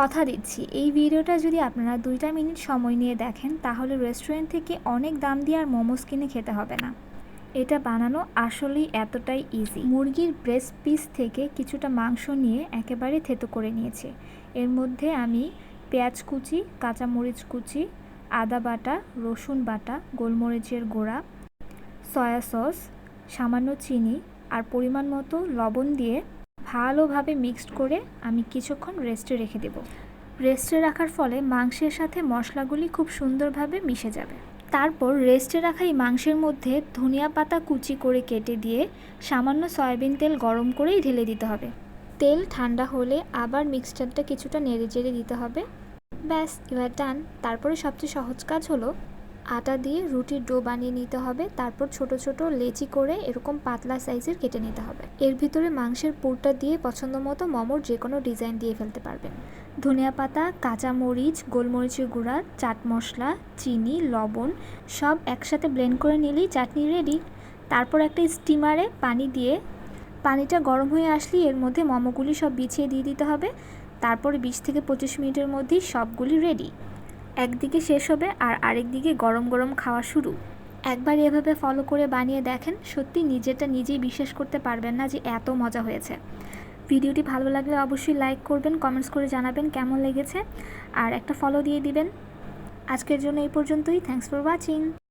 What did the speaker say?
কথা দিচ্ছি। এই ভিডিওটা যদি আপনারা দুইটা মিনিট সময় নিয়ে দেখেন, তাহলে রেস্টুরেন্ট থেকে অনেক দাম দিয়ে আর মোমোস কিনে খেতে হবে না। এটা বানানো আসলেই এতটাই ইজি মুরগির ব্রেস্ট পিস থেকে কিছুটা মাংস নিয়ে একেবারে থেতো করে নিয়েছি। এর মধ্যে আমি পেঁয়াজ কুচি, কাঁচামরিচ কুচি, আদা বাটা, রসুন বাটা, গোলমরিচের গোড়া সয়া সস সামান্য চিনি আর পরিমাণ মতো লবণ দিয়ে ভালোভাবে মিক্সড করে আমি কিছুক্ষণ রেস্টে রেখে দেব। রেস্টে রাখার ফলে মাংসের সাথে মশলাগুলি খুব সুন্দরভাবে মিশে যাবে। তারপর রেস্টে রাখা এই মাংসের মধ্যে ধনিয়া পাতা কুচি করে কেটে দিয়ে সামান্য সয়াবিন তেল গরম করেই ঢেলে দিতে হবে। তেল ঠান্ডা হলে আবার মিক্সচারটা কিছুটা নেড়ে চেড়ে দিতে হবে। ব্যাস, এবার ডান তারপরে সবচেয়ে সহজ কাজ হলো আটা দিয়ে রুটির ডো বানিয়ে নিতে হবে, তারপর ছোট ছোট লেচি করে এরকম পাতলা সাইজের কেটে নিতে হবে। এর ভিতরে মাংসের পুরটা দিয়ে পছন্দ মতো মোমোর যে কোনো ডিজাইন দিয়ে ফেলতে পারবেন। ধনিয়া পাতা কাঁচা মরিচ গোলমরিচের গুঁড়া, চাট মশলা, চিনি, লবণ সব একসাথে ব্লেন্ড করে নিলেই চাটনি রেডি। তারপর একটা স্টিমারে পানি দিয়ে, পানিটা গরম হয়ে আসলেই এর মধ্যে মোমোগুলি সব বিছিয়ে দিয়ে দিতে হবে। তারপরে বিশ থেকে পঁচিশ মিনিটের মধ্যেই সবগুলি রেডি। একদিকে শেষ হবে আর আরেক দিকে গরম গরম খাওয়া শুরু। একবার এভাবে ফলো করে বানিয়ে দেখেন, সত্যি নিজেরটা নিজেই বিশ্বাস করতে পারবেন না যে এত মজা হয়েছে। ভিডিওটি ভালো লাগলে অবশ্যই লাইক করবেন কমেন্টস করে জানাবেন কেমন লেগেছে। আর একটা ফলো দিয়ে দিবেন। আজকের জন্য এই পর্যন্তই। Thanks for watching